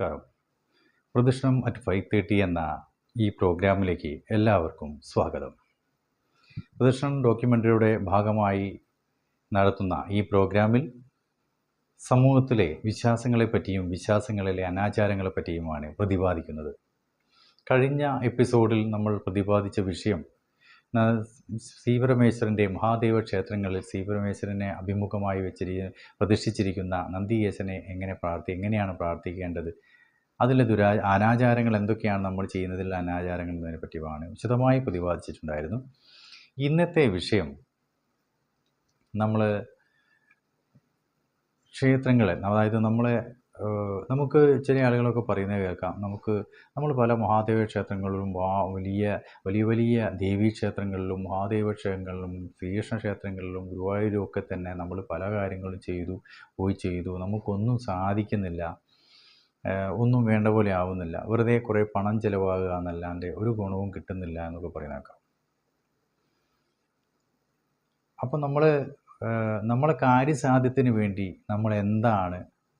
നമസ്കാരം. പ്രദർശനം at five thirty എന്ന ഈ പ്രോഗ്രാമിലേക്ക് എല്ലാവർക്കും സ്വാഗതം. പ്രദർശനം ഡോക്യുമെന്ററിയുടെ ഭാഗമായി നടത്തുന്ന ഈ പ്രോഗ്രാമിൽ സമൂഹത്തിലെ വിശ്വാസങ്ങളെപ്പറ്റിയും വിശ്വാസങ്ങളിലെ അനാചാരങ്ങളെപ്പറ്റിയുമാണ് പ്രതിപാദിക്കുന്നത്. കഴിഞ്ഞ എപ്പിസോഡിൽ നമ്മൾ പ്രതിപാദിച്ച വിഷയം ശ്രീപരമേശ്വരന്റെ മഹാദേവ ക്ഷേത്രങ്ങളിൽ ശ്രീപരമേശ്വരനെ അഭിമുഖമായി വെച്ചിരി പ്രതിഷ്ഠിച്ചിരിക്കുന്ന നന്ദികേശനെ എങ്ങനെ പ്രാർത്ഥി എങ്ങനെയാണ് പ്രാർത്ഥിക്കേണ്ടത് അതിലെ ദുരാ അനാചാരങ്ങൾ എന്തൊക്കെയാണ് നമ്മൾ ചെയ്യുന്നതിൽ അനാചാരങ്ങൾ എന്നതിനെ പറ്റിയുമാണ് വിശദമായി പ്രതിപാദിച്ചിട്ടുണ്ടായിരുന്നു. ഇന്നത്തെ വിഷയം നമ്മൾ ക്ഷേത്രങ്ങളെ അതായത് നമ്മളെ നമുക്ക് ചില ആളുകളൊക്കെ പറയുന്നത് കേൾക്കാം. നമുക്ക് നമ്മൾ പല മഹാദേവ ക്ഷേത്രങ്ങളിലും വലിയ വലിയ വലിയ ദേവീ ക്ഷേത്രങ്ങളിലും മഹാദേവ ക്ഷേത്രങ്ങളിലും ശ്രീകൃഷ്ണ ക്ഷേത്രങ്ങളിലും ഗുരുവായൂരും ഒക്കെ തന്നെ നമ്മൾ പല കാര്യങ്ങളും ചെയ്തു പോയി ചെയ്തു. നമുക്കൊന്നും സാധിക്കുന്നില്ല. ഒന്നും വേണ്ട പോലെ ആവുന്നില്ല. വെറുതെ കുറേ പണം ചിലവാകുക എന്നല്ലാണ്ട് ഒരു ഗുണവും കിട്ടുന്നില്ല എന്നൊക്കെ പറയുന്നേക്കാം അപ്പം നമ്മൾ നമ്മളെ കാര്യസാധ്യത്തിന് വേണ്ടി നമ്മൾ എന്താണ്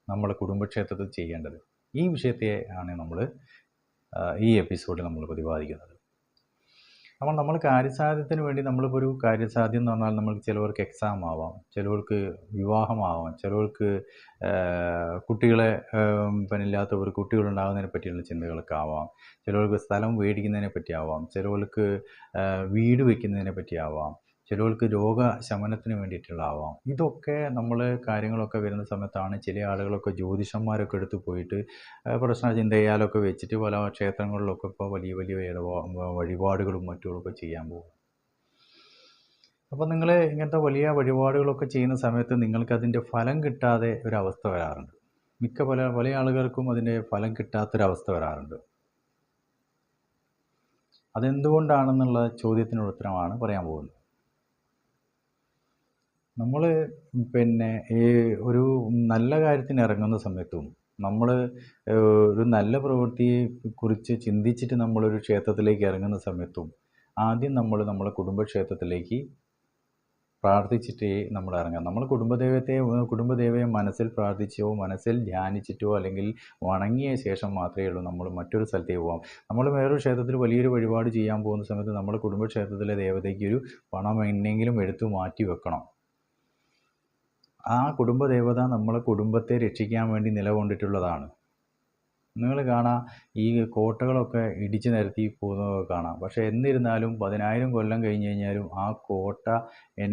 നമ്മുടെ കുടുംബക്ഷേത്രത്തിൽ ചെയ്യേണ്ടത്? ഈ വിഷയത്തെ ആണ് നമ്മൾ ഈ എപ്പിസോഡിൽ നമ്മൾ പ്രതിപാദിക്കുന്നത്. നമ്മൾ നമ്മൾ കാര്യസാധ്യത്തിന് വേണ്ടി നമ്മളിപ്പോൾ ഒരു കാര്യസാധ്യം എന്ന് പറഞ്ഞാൽ നമ്മൾക്ക് ചിലവർക്ക് എക്സാം ആവാം ചിലവർക്ക് വിവാഹമാവാം ചിലവർക്ക് കുട്ടികളെ പിന്നെ ഇല്ലാത്തവർ കുട്ടികളുണ്ടാകുന്നതിനെ പറ്റിയുള്ള ചിന്തകളൊക്കെ ആവാം ചിലവർക്ക് സ്ഥലം മേടിക്കുന്നതിനെ പറ്റി ആവാം ചിലവർക്ക് വീട് വയ്ക്കുന്നതിനെ പറ്റി രോഗ രോഗശമനത്തിന് വേണ്ടിയിട്ടുള്ളതാവാം. ഇതൊക്കെ നമ്മൾ കാര്യങ്ങളൊക്കെ വരുന്ന സമയത്താണ് ചില ആളുകളൊക്കെ ജ്യോതിഷന്മാരൊക്കെ എടുത്ത് പോയിട്ട് പ്രശ്ന ചിന്തയാലൊക്കെ വെച്ചിട്ട് പല ക്ഷേത്രങ്ങളിലൊക്കെ ഇപ്പോൾ വലിയ വലിയ വഴിപാടുകളും മറ്റുമൊക്കെ ചെയ്യാൻ പോകും അപ്പോൾ നിങ്ങൾ ഇങ്ങനത്തെ വലിയ വഴിപാടുകളൊക്കെ ചെയ്യുന്ന സമയത്ത് നിങ്ങൾക്ക് അതിന്റെ ഫലം കിട്ടാതെ ഒരവസ്ഥ വരാറുണ്ട്. മിക്ക പല പല ആളുകൾക്കും അതിന്റെ ഫലം കിട്ടാത്തൊരവസ്ഥ വരാറുണ്ട്. അതെന്തുകൊണ്ടാണെന്നുള്ള ചോദ്യത്തിനുള്ള ഉത്തരമാണ് പറയാൻ പോകുന്നത്. നമ്മൾ പിന്നെ ഈ ഒരു നല്ല കാര്യത്തിന് ഇറങ്ങുന്ന സമയത്തും നമ്മൾ ഒരു നല്ല പ്രവൃത്തിയെ കുറിച്ച് ചിന്തിച്ചിട്ട് നമ്മളൊരു ക്ഷേത്രത്തിലേക്ക് ഇറങ്ങുന്ന സമയത്തും ആദ്യം നമ്മൾ നമ്മളെ കുടുംബക്ഷേത്രത്തിലേക്ക് പ്രാർത്ഥിച്ചിട്ടേ നമ്മൾ ഇറങ്ങാം. നമ്മൾ കുടുംബദൈവത്തെ കുടുംബദേവയെ മനസ്സിൽ പ്രാർത്ഥിച്ചോ മനസ്സിൽ ധ്യാനിച്ചിട്ടോ അല്ലെങ്കിൽ വണങ്ങിയ ശേഷം മാത്രമേ ഉള്ളൂ നമ്മൾ മറ്റൊരു സ്ഥലത്തേക്ക് പോകാം നമ്മൾ വേറൊരു ക്ഷേത്രത്തിൽ വലിയൊരു വഴിപാട് ചെയ്യാൻ പോകുന്ന സമയത്ത് നമ്മൾ കുടുംബക്ഷേത്രത്തിലെ ദേവതയ്ക്ക് ഒരു പണം എന്നെങ്കിലും എടുത്തു മാറ്റി വെക്കണം. ആ കുടുംബദേവത നമ്മളെ കുടുംബത്തെ രക്ഷിക്കാൻ വേണ്ടി നിലകൊണ്ടിട്ടുള്ളതാണ്. നിങ്ങൾ കാണാം ഈ കോട്ടകളൊക്കെ ഇടിച്ചു നിരത്തി പോകുന്നതൊക്കെ കാണാം. പക്ഷേ എന്നിരുന്നാലും പതിനായിരം കൊല്ലം കഴിഞ്ഞ് കഴിഞ്ഞാലും ആ കോട്ട എൻ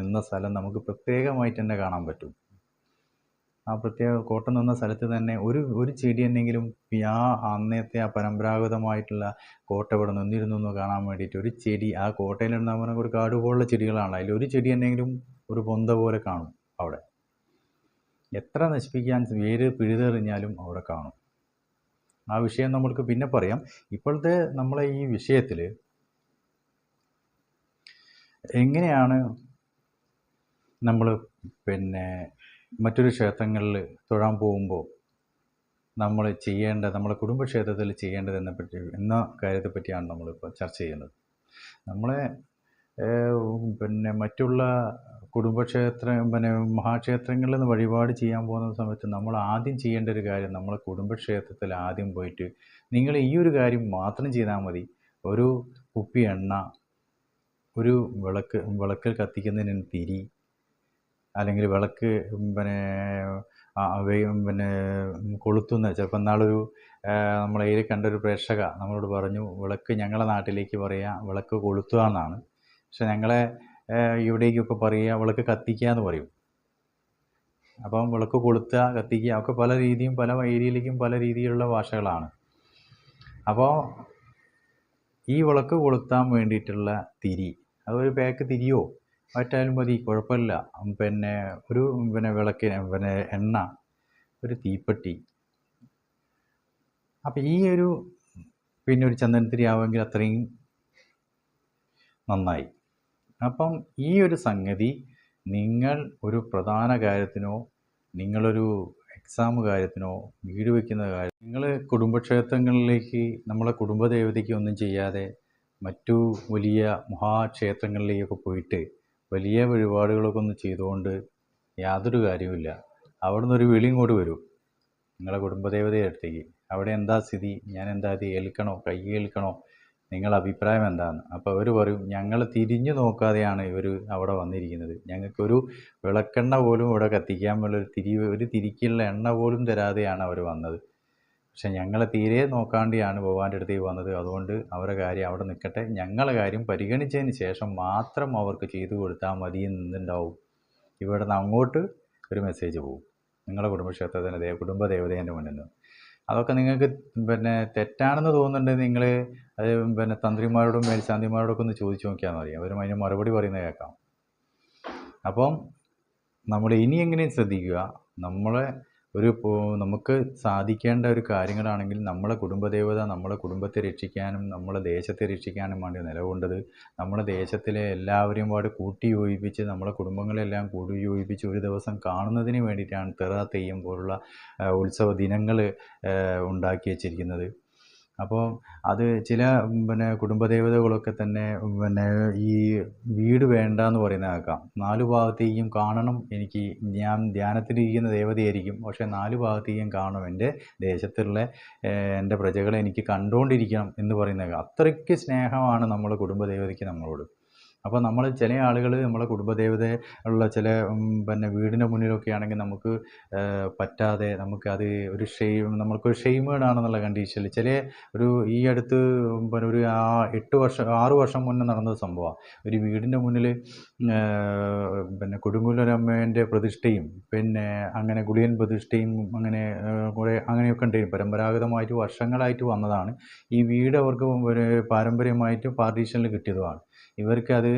നിന്ന സ്ഥലം നമുക്ക് പ്രത്യേകമായിട്ട് തന്നെ കാണാൻ പറ്റും. ആ പ്രത്യേക കോട്ട നിന്ന സ്ഥലത്ത് തന്നെ ഒരു ഒരു ചെടി എന്നെങ്കിലും ആ അന്നത്തെ ആ പരമ്പരാഗതമായിട്ടുള്ള കോട്ട ഇവിടെ നിന്നിരുന്നു എന്ന് കാണാൻ വേണ്ടിയിട്ട് ഒരു ചെടി ആ കോട്ടയിലുണ്ടാകുന്ന ഒരു കാട് പോലുള്ള ചെടികളാണ്. അതിൽ ഒരു ചെടി എന്നെങ്കിലും ഒരു പൊന്ത പോലെ കാണും. അവിടെ. എത്ര നശിപ്പിക്കാൻ വേര് പിഴുതെറിഞ്ഞാലും അവിടെ കാണും. ആ വിഷയം നമ്മൾക്ക് പിന്നെ പറയാം. ഇപ്പോഴത്തെ നമ്മളെ ഈ വിഷയത്തിൽ എങ്ങനെയാണ് നമ്മൾ പിന്നെ മറ്റൊരു ക്ഷേത്രങ്ങളിൽ തൊഴാൻ പോകുമ്പോൾ നമ്മൾ ചെയ്യേണ്ട നമ്മുടെ കുടുംബക്ഷേത്രത്തിൽ ചെയ്യേണ്ടത് എന്നെ പറ്റി എന്ന കാര്യത്തെ പറ്റിയാണ് നമ്മളിപ്പോൾ ചർച്ച ചെയ്യുന്നത്. നമ്മളെ പിന്നെ മറ്റുള്ള കുടുംബക്ഷേത്ര പിന്നെ മഹാക്ഷേത്രങ്ങളിൽ വഴിപാട് ചെയ്യാൻ പോകുന്ന സമയത്ത് നമ്മൾ ആദ്യം ചെയ്യേണ്ട ഒരു കാര്യം നമ്മളെ കുടുംബക്ഷേത്രത്തിൽ ആദ്യം പോയിട്ട് നിങ്ങൾ ഈ ഒരു കാര്യം മാത്രം ചെയ്താൽ മതി. ഒരു കുപ്പി എണ്ണ ഒരു വിളക്ക് വിളക്കിൽ കത്തിക്കുന്നതിന് തിരി അല്ലെങ്കിൽ വിളക്ക് പിന്നെ പിന്നെ കൊളുത്തുന്ന ചിലപ്പോൾ എന്നാളൊരു കണ്ട കണ്ടൊരു പ്രേക്ഷക നമ്മളോട് പറഞ്ഞു വിളക്ക് ഞങ്ങളെ നാട്ടിലേക്ക് പറയുക വിളക്ക് കൊളുത്തുക എന്നാണ്. പക്ഷെ ഞങ്ങളെ ഇവിടേക്കൊക്കെ പറയുക വിളക്ക് കത്തിക്കുക എന്ന് പറയും. അപ്പം വിളക്ക് കൊളുത്തുക കത്തിക്കുക ഒക്കെ പല രീതിയും പല ഏരിയയിലേക്കും പല രീതിയിലുള്ള ഭാഷകളാണ്. അപ്പോൾ ഈ വിളക്ക് കൊളുത്താൻ വേണ്ടിയിട്ടുള്ള തിരി അതൊരു പാക്ക് തിരിയോ? മറ്റായാലും മതി കുഴപ്പമില്ല. പിന്നെ ഒരു പിന്നെ വിളക്കിന് പിന്നെ എണ്ണ ഒരു തീപ്പെട്ടി. അപ്പം ഈ ഒരു പിന്നെ ഒരു ചന്ദനത്തിരി ആവുമെങ്കിൽ അത്രയും നന്നായി. അപ്പം ഈ ഒരു സംഗതി നിങ്ങൾ ഒരു പ്രധാന കാര്യത്തിനോ നിങ്ങളൊരു എക്സാം കാര്യത്തിനോ വീട് വയ്ക്കുന്ന കാര്യം നിങ്ങൾ കുടുംബക്ഷേത്രങ്ങളിലേക്ക് നമ്മളെ കുടുംബദേവതയ്ക്ക് ഒന്നും ചെയ്യാതെ മറ്റു വലിയ മഹാക്ഷേത്രങ്ങളിലേക്കൊക്കെ പോയിട്ട് വലിയ വഴിപാടുകളൊക്കെ ഒന്ന് ചെയ്തുകൊണ്ട് യാതൊരു കാര്യവുമില്ല. അവിടെ നിന്നൊരു വിളി ഇങ്ങോട്ട് വരും. നിങ്ങളെ കുടുംബദേവതയുടെ അടുത്തേക്ക്. അവിടെ എന്താ സ്ഥിതി? ഞാൻ എന്താ അത് ഏൽക്കണോ? കൈ ഏൽക്കണോ? നിങ്ങളുടെ അഭിപ്രായം എന്താണ്? അപ്പോൾ അവർ പറയും ഞങ്ങൾ തിരിഞ്ഞു നോക്കാതെയാണ് ഇവർ അവിടെ വന്നിരിക്കുന്നത്. ഞങ്ങൾക്കൊരു വിളക്കെണ്ണ പോലും ഇവിടെ കത്തിക്കാൻ പോലെ ഒരു തിരി ഒരു തിരിക്കുള്ള എണ്ണ പോലും തരാതെയാണ് അവർ വന്നത്. പക്ഷെ ഞങ്ങളെ തീരെ നോക്കാണ്ടിയാണ് ഭഗവാന്റെ അടുത്തേക്ക് വന്നത്. അതുകൊണ്ട് അവരുടെ കാര്യം അവിടെ നിൽക്കട്ടെ. ഞങ്ങളെ കാര്യം പരിഗണിച്ചതിന് ശേഷം മാത്രം അവർക്ക് ചെയ്തു കൊടുത്താൽ മതി എന്നുണ്ടാവും. ഇവിടെ നിന്ന് അങ്ങോട്ട് ഒരു മെസ്സേജ് പോകും. നിങ്ങളുടെ കുടുംബക്ഷേത്രത്തിന്റെ കുടുംബ ദേവതേന്റെ മുന്നിൽ നിന്ന്. അതൊക്കെ നിങ്ങൾക്ക് പിന്നെ തെറ്റാണെന്ന് തോന്നുന്നുണ്ടെങ്കിൽ നിങ്ങൾ അത് പിന്നെ തന്ത്രിമാരോടും മേൽശാന്തിമാരോടൊക്കെ ഒന്ന് ചോദിച്ചു നോക്കിയാൽ മതി. അവരും അതിന് മറുപടി പറയുന്നത് കേൾക്കാം. അപ്പം നമ്മൾ ഇനി എങ്ങനെയും ശ്രദ്ധിക്കുക. നമ്മളെ ഒരു നമുക്ക് സാധിക്കേണ്ട ഒരു കാര്യങ്ങളാണെങ്കിൽ നമ്മളെ കുടുംബദേവത നമ്മളെ കുടുംബത്തെ രക്ഷിക്കാനും നമ്മളെ ദേശത്തെ രക്ഷിക്കാനും വേണ്ടി നിലകൊണ്ടത് നമ്മളെ ദേശത്തിലെ എല്ലാവരെയും പാട് കൂട്ടി യോജിപ്പിച്ച് നമ്മളെ കുടുംബങ്ങളെല്ലാം കൂടി യോജിപ്പിച്ച് ഒരു ദിവസം കാണുന്നതിന് വേണ്ടിയിട്ടാണ് തെറ തെയ്യം പോലുള്ള ഉത്സവ ദിനങ്ങൾ ഉണ്ടാക്കി വച്ചിരിക്കുന്നത്. അപ്പോൾ അത് ചില പിന്നെ കുടുംബദേവതകളൊക്കെ തന്നെ പിന്നെ ഈ വീട് വേണ്ട എന്ന് പറയുന്ന കേൾക്കാം. നാല് ഭാഗത്തേക്കും കാണണം എനിക്ക്. ഞാൻ ധ്യാനത്തിലിരിക്കുന്ന ദേവതയായിരിക്കും. പക്ഷേ നാല് ഭാഗത്തേക്കും കാണണം. എന്റെ ദേശത്തുള്ള എന്റെ പ്രജകളെ എനിക്ക് കണ്ടുകൊണ്ടിരിക്കണം എന്ന് പറയുന്ന. അത്രയ്ക്ക് സ്നേഹമാണ് നമ്മൾ കുടുംബദേവതയ്ക്ക് നമ്മളോട്. അപ്പോൾ നമ്മൾ ചില ആളുകൾ നമ്മളെ കുടുംബദേവത ഉള്ള ചില പിന്നെ വീടിന്റെ മുന്നിലൊക്കെ ആണെങ്കിൽ നമുക്ക് പറ്റാതെ നമുക്ക് അത് ഒരു ഷെയിം നമ്മൾക്കൊരു ഷെയിമേഡാണെന്നുള്ള കണ്ടീഷനിൽ ചില ഒരു ഈ അടുത്ത് പിന്നെ ഒരു ആ എട്ട് വർഷം ആറ് വർഷം മുന്നേ നടന്ന സംഭവമാണ് ഒരു വീടിന്റെ മുന്നിൽ പിന്നെ കൊടുങ്ങല്ലൂരമ്മേന്റെ പ്രതിഷ്ഠയും പിന്നെ അങ്ങനെ ഗുളിയൻ പ്രതിഷ്ഠയും അങ്ങനെ കുറേ അങ്ങനെയൊക്കെ ഉണ്ടായിരുന്നു പരമ്പരാഗതമായിട്ട് വർഷങ്ങളായിട്ട് വന്നതാണ്. ഈ വീട് അവർക്ക് പാരമ്പര്യമായിട്ട് പാർട്ടീഷനിൽ കിട്ടിയതുമാണ്. ഇവർക്ക് അത്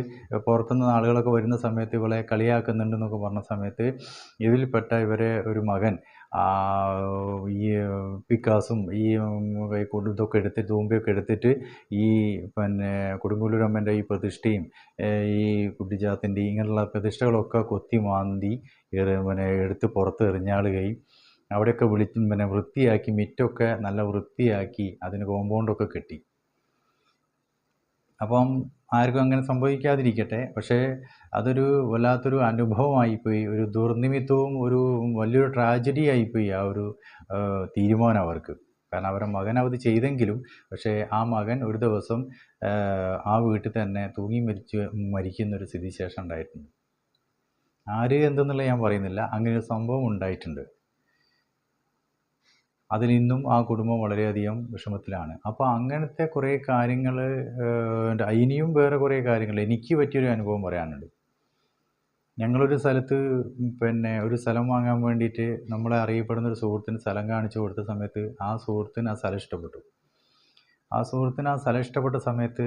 പുറത്തുനിന്ന് ആളുകളൊക്കെ വരുന്ന സമയത്ത് ഇവളെ കളിയാക്കുന്നുണ്ടെന്നൊക്കെ പറഞ്ഞ സമയത്ത് ഇതിൽപ്പെട്ട ഇവരെ ഒരു മകൻ ഈ പിക്കാസും ഈ ഇതൊക്കെ എടുത്ത് തൂമ്പയൊക്കെ എടുത്തിട്ട് ഈ പിന്നെ കൊടുങ്ങല്ലൂരമ്മന്റെ ഈ പ്രതിഷ്ഠയും ഈ കുട്ടിച്ചാത്തിന്റെ ഇങ്ങനെയുള്ള പ്രതിഷ്ഠകളൊക്കെ കൊത്തി മാന്തി പിന്നെ എടുത്ത് പുറത്ത് എറിഞ്ഞാളുകയും അവിടെയൊക്കെ വിളിച്ച് പിന്നെ വൃത്തിയാക്കി മിറ്റൊക്കെ നല്ല വൃത്തിയാക്കി അതിന് കോമ്പൗണ്ടൊക്കെ കെട്ടി. അപ്പം ആർക്കും അങ്ങനെ സംഭവിക്കാതിരിക്കട്ടെ. പക്ഷേ അതൊരു വല്ലാത്തൊരു അനുഭവമായിപ്പോയി. ഒരു ദുർനിമിത്തവും ഒരു വലിയൊരു ട്രാജഡി ആയിപ്പോയി ആ ഒരു തീരുമാനം അവർക്ക്. കാരണം അവരുടെ മകൻ അത് ചെയ്തെങ്കിലും പക്ഷേ ആ മകൻ ഒരു ദിവസം ആ വീട്ടിൽ തന്നെ തൂങ്ങി മരിച്ച് മരിക്കുന്നൊരു സ്ഥിതിശേഷം ഉണ്ടായിട്ടുണ്ട്. ആര് എന്തെന്നുള്ള ഞാൻ പറയുന്നില്ല. അങ്ങനെ ഒരു സംഭവം ഉണ്ടായിട്ടുണ്ട്. അതിൽ ഇന്നും ആ കുടുംബം വളരെയധികം വിഷമത്തിലാണ്. അപ്പോൾ അങ്ങനത്തെ കുറേ കാര്യങ്ങൾ ഇനിയും വേറെ കുറേ കാര്യങ്ങൾ എനിക്ക് പറ്റിയൊരു അനുഭവം പറയാനുണ്ട്. ഞങ്ങളൊരു സ്ഥലത്ത് പിന്നെ ഒരു സ്ഥലം വാങ്ങാൻ വേണ്ടിയിട്ട് നമ്മളെ അറിയപ്പെടുന്ന ഒരു സുഹൃത്തിന് സ്ഥലം കാണിച്ചു കൊടുത്ത സമയത്ത് ആ സുഹൃത്തിന് ആ സ്ഥലം ഇഷ്ടപ്പെട്ടു. ആ സുഹൃത്തിന് ആ സ്ഥലം ഇഷ്ടപ്പെട്ട സമയത്ത്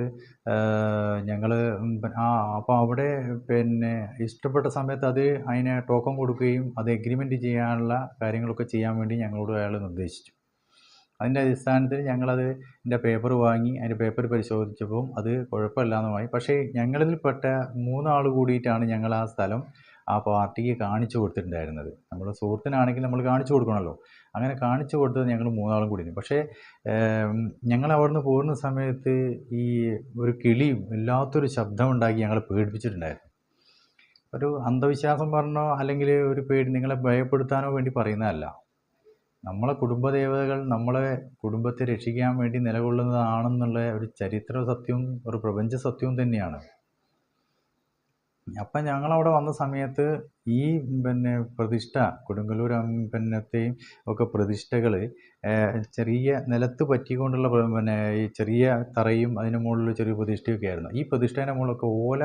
ഞങ്ങൾ ആ അപ്പോൾ അവിടെ പിന്നെ ഇഷ്ടപ്പെട്ട സമയത്ത് അത് അതിന് ടോക്കൺ കൊടുക്കുകയും അത് എഗ്രിമെന്റ് ചെയ്യാനുള്ള കാര്യങ്ങളൊക്കെ ചെയ്യാൻ വേണ്ടി ഞങ്ങളോട് അയാൾ നിർദ്ദേശിച്ചു. അതിന്റെ അടിസ്ഥാനത്തിൽ ഞങ്ങളത് എന്റെ പേപ്പർ വാങ്ങി അതിന്റെ പേപ്പർ പരിശോധിച്ചപ്പോൾ അത് കുഴപ്പമില്ലാന്നുമായി പക്ഷേ ഞങ്ങളിൽപ്പെട്ട മൂന്നാൾ കൂടിയിട്ടാണ് ഞങ്ങൾ ആ സ്ഥലം ആ പാർട്ടിക്ക് കാണിച്ചു കൊടുത്തിട്ടുണ്ടായിരുന്നത്. നമ്മുടെ സുഹൃത്തിനാണെങ്കിൽ നമ്മൾ കാണിച്ചു കൊടുക്കണമല്ലോ. അങ്ങനെ കാണിച്ചു കൊടുത്തത് ഞങ്ങൾ മൂന്നാളും കൂടി പക്ഷേ ഞങ്ങൾ അവിടുന്ന് പോകുന്ന സമയത്ത് ഈ ഒരു കിളിയും വല്ലാത്തൊരു ശബ്ദം ഉണ്ടാക്കി ഞങ്ങളെ പേടിപ്പിച്ചിട്ടുണ്ടായിരുന്നു. ഒരു അന്ധവിശ്വാസം പറഞ്ഞോ അല്ലെങ്കിൽ ഒരു പേടി നിങ്ങളെ ഭയപ്പെടുത്താനോ വേണ്ടി പറയുന്നതല്ല. നമ്മളെ കുടുംബദേവതകൾ നമ്മളെ കുടുംബത്തെ രക്ഷിക്കാൻ വേണ്ടി നിലകൊള്ളുന്നതാണെന്നുള്ള ഒരു ചരിത്ര സത്യവും ഒരു പ്രപഞ്ച സത്യവും തന്നെയാണ്. അപ്പം ഞങ്ങളവിടെ വന്ന സമയത്ത് ഈ പിന്നെ പ്രതിഷ്ഠ കൊടുങ്ങല്ലൂർ അമ്പലത്തെയും ഒക്കെ പ്രതിഷ്ഠകൾ ചെറിയ നിലത്ത് പറ്റിക്കൊണ്ടുള്ള പിന്നെ ഈ ചെറിയ തറയും അതിന് മുകളിൽ ചെറിയ പ്രതിഷ്ഠയൊക്കെ ആയിരുന്നു. ഈ പ്രതിഷ്ഠേന്റെ മുകളിലൊക്കെ ഓല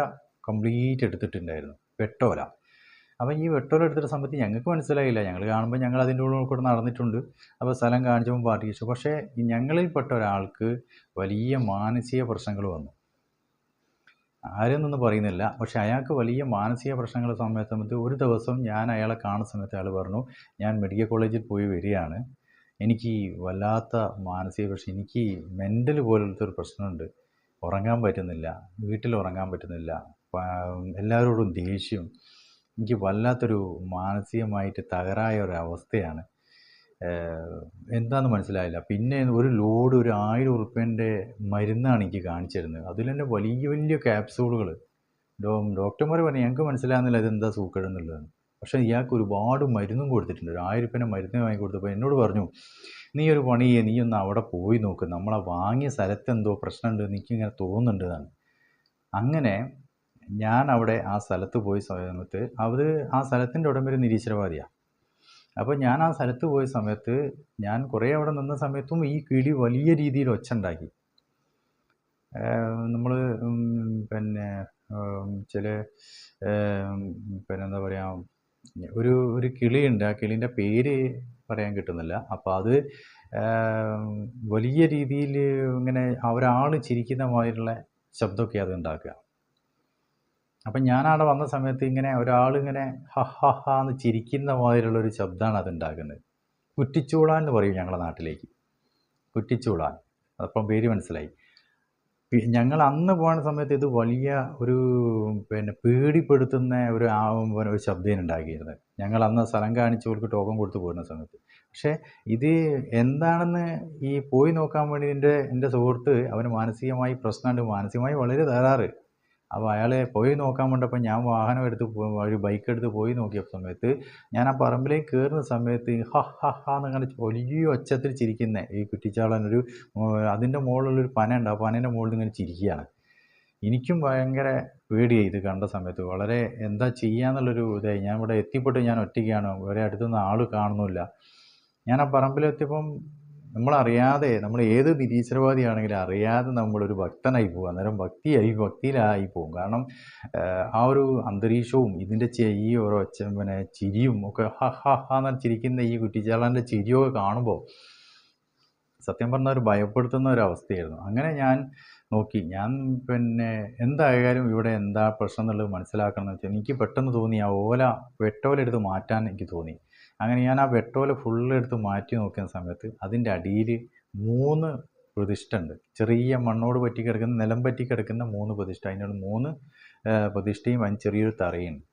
കംപ്ലീറ്റ് എടുത്തിട്ടുണ്ടായിരുന്നു വെട്ടോല. അപ്പം ഈ വെട്ടോല എടുത്തിട്ട് സമയത്ത് ഞങ്ങൾക്ക് മനസ്സിലായില്ല. ഞങ്ങൾ കാണുമ്പോൾ ഞങ്ങൾ അതിന്റെ ഉള്ളിൽ കൂടെ നടന്നിട്ടുണ്ട്. അപ്പോൾ സ്ഥലം കാണിച്ചപ്പോൾ പാർട്ടി പക്ഷേ ഞങ്ങളിൽപ്പെട്ട ഒരാൾക്ക് വലിയ മാനസിക പ്രശ്നങ്ങൾ വന്നു. ആരെന്നൊന്നും പറയുന്നില്ല. പക്ഷെ അയാൾക്ക് വലിയ മാനസിക പ്രശ്നങ്ങൾ സമയത്ത് ഒരു ദിവസം ഞാൻ അയാളെ കാണുന്ന സമയത്ത് അയാൾ പറഞ്ഞു ഞാൻ മെഡിക്കൽ കോളേജിൽ പോയി വരികയാണ്. എനിക്ക് വല്ലാത്ത മാനസിക പ്രശ്നം എനിക്ക് മെന്റൽ പോലത്തെ ഒരു പ്രശ്നമുണ്ട്. ഉറങ്ങാൻ പറ്റുന്നില്ല. വീട്ടിൽ ഉറങ്ങാൻ പറ്റുന്നില്ല. എല്ലാവരോടും ദേഷ്യം. എനിക്ക് വല്ലാത്തൊരു മാനസികമായിട്ട് തകരായ ഒരു അവസ്ഥയാണ്. എന്താന്ന് മനസ്സിലായില്ല. പിന്നെ ഒരു ലോഡ് ഒരു ആയിരം ഉറുപ്പ്യന്റെ മരുന്നാണ് എനിക്ക് കാണിച്ചിരുന്നത്. അതിൽ തന്നെ വലിയ വലിയ ക്യാപ്സൂളുകൾ ഡോ ഡോക്ടർമാർ പറഞ്ഞു ഞങ്ങൾക്ക് മനസ്സിലാകുന്നില്ല ഇതെന്താ സൂക്കേടെന്നുള്ളത് പക്ഷേ ഇയാൾക്ക് ഒരുപാട് മരുന്നും കൊടുത്തിട്ടുണ്ട്. ഒരു ആയിരം രൂപേന്റെ മരുന്ന് വാങ്ങി കൊടുത്തപ്പോൾ എന്നോട് പറഞ്ഞു നീ ഒരു പണി നീ ഒന്ന് അവിടെ പോയി നോക്ക്. നമ്മളെ വാങ്ങിയ സ്ഥലത്ത് എന്തോ പ്രശ്നമുണ്ട് എനിക്കിങ്ങനെ തോന്നുന്നുണ്ട് എന്നാണ് അങ്ങനെ ഞാൻ അവിടെ ആ സ്ഥലത്ത് പോയി സമയത്ത് അവർ ആ സ്ഥലത്തിന്റെ ഉടമ്പൊരു നിരീശ്വരവാദിയാണ് അപ്പോൾ ഞാൻ ആ സ്ഥലത്ത് പോയ സമയത്ത് ഞാൻ കുറേ അവിടെ നിന്ന സമയത്തും ഈ കിളി വലിയ രീതിയിൽ ഒച്ച ഉണ്ടാക്കി നമ്മൾ പിന്നെ ചില പിന്നെ എന്താ പറയുക ഒരു ഒരു കിളിയുണ്ട്. ആ കിളീന്റെ പേര് പറയാൻ കിട്ടുന്നില്ല. അപ്പോൾ അത് വലിയ രീതിയിൽ ഇങ്ങനെ ഒരാൾ ചിരിക്കുന്ന മാതിരിയുള്ള ശബ്ദമൊക്കെ അത് ഉണ്ടാക്കുക. അപ്പം ഞാനവിടെ വന്ന സമയത്ത് ഇങ്ങനെ ഒരാളിങ്ങനെ ഹ ഹ ഹ എന്ന് ചിരിക്കുന്ന മാതിരിയുള്ളൊരു ശബ്ദമാണ് അതുണ്ടാക്കുന്നത്. കുറ്റിച്ചൂളാൻ എന്ന് പറയും ഞങ്ങളുടെ നാട്ടിലേക്ക്. കുറ്റിച്ചൂളാൻ. അപ്പം പേര് മനസ്സിലായി. ഞങ്ങൾ അന്ന് പോകുന്ന സമയത്ത് ഇത് വലിയ ഒരു പിന്നെ പേടിപ്പെടുത്തുന്ന ഒരു ഒരു ശബ്ദം ഉണ്ടാക്കിയിരുന്നത്. ഞങ്ങൾ അന്ന് സ്ഥലം കാണിച്ചവർക്ക് ടോക്കൺ കൊടുത്ത് പോകുന്ന സമയത്ത്. പക്ഷേ ഇത് എന്താണെന്ന് ഈ പോയി നോക്കാൻ വേണ്ടി എന്റെ എന്റെ സുഹൃത്ത് അവന് മാനസികമായി പ്രശ്നമുണ്ട്. മാനസികമായി വളരെ തകരാറ്. അപ്പോൾ അയാളെ പോയി നോക്കാൻ വേണ്ടപ്പോൾ ഞാൻ വാഹനം എടുത്ത് ഒരു ബൈക്ക് എടുത്ത് പോയി നോക്കിയ സമയത്ത് ഞാൻ ആ പറമ്പിലേക്ക് കയറുന്ന സമയത്ത് ഹ ഹ ഹ എന്നങ്ങനെ വലിയ ഒച്ചത്തിൽ ചിരിക്കുന്ന ഈ കുറ്റിച്ചാളൻ ഒരു അതിന്റെ മുകളിലുള്ളൊരു പന ഉണ്ട്. ആ പനേന്റെ മുകളിൽ ഇങ്ങനെ ചിരിക്കുകയാണ്. എനിക്കും ഭയങ്കര പേടിയായി ഇത് കണ്ട സമയത്ത്. വളരെ എന്താ ചെയ്യാന്നുള്ളൊരു ഇതായി. ഞാൻ ഇവിടെ എത്തിപ്പെട്ട് ഞാൻ ഒറ്റയ്ക്കാണ്. വേറെ അടുത്തുനിന്ന് ആൾ കാണുന്നില്ല ഞാൻ ആ പറമ്പിലെത്തിയപ്പം നമ്മളറിയാതെ നമ്മൾ ഏത് നിരീശ്വരവാദിയാണെങ്കിലും അറിയാതെ നമ്മളൊരു ഭക്തനായി പോകും അന്നേരം ഭക്തിയായി ഭക്തിയിലായി പോകും കാരണം ആ ഒരു അന്തരീക്ഷവും ഇതിന്റെ ഈ ഓരോ പിന്നെ ചിരിയും ഒക്കെ ഹ ഹ ഹ എന്ന് ചിരിക്കുന്ന ഈ കുറ്റിച്ചാളന്റെ ചിരിയൊക്കെ കാണുമ്പോൾ സത്യം പറഞ്ഞാൽ ഒരു ഭയപ്പെടുത്തുന്ന ഒരു അവസ്ഥയായിരുന്നു. അങ്ങനെ ഞാൻ നോക്കി. ഞാൻ പിന്നെ എന്തായാലും ഇവിടെ എന്താ പ്രശ്നം എന്നുള്ളത് മനസ്സിലാക്കണം എന്ന് വെച്ചാൽ എനിക്ക് പെട്ടെന്ന് തോന്നി ആ ഓല വെട്ടോലെടുത്ത് മാറ്റാൻ എനിക്ക് തോന്നി. അങ്ങനെ ഞാൻ ആ വെട്ടോല ഫുള്ള് എടുത്ത് മാറ്റി നോക്കുന്ന സമയത്ത് അതിന്റെ അടിയിൽ മൂന്ന് പ്രതിഷ്ഠ ഉണ്ട്. ചെറിയ മണ്ണോട് പറ്റി കിടക്കുന്ന നിലം പറ്റി കിടക്കുന്ന മൂന്ന് പ്രതിഷ്ഠ. അതിനോട് മൂന്ന് പ്രതിഷ്ഠയും അതിന് ചെറിയൊരു തറയുണ്ട്.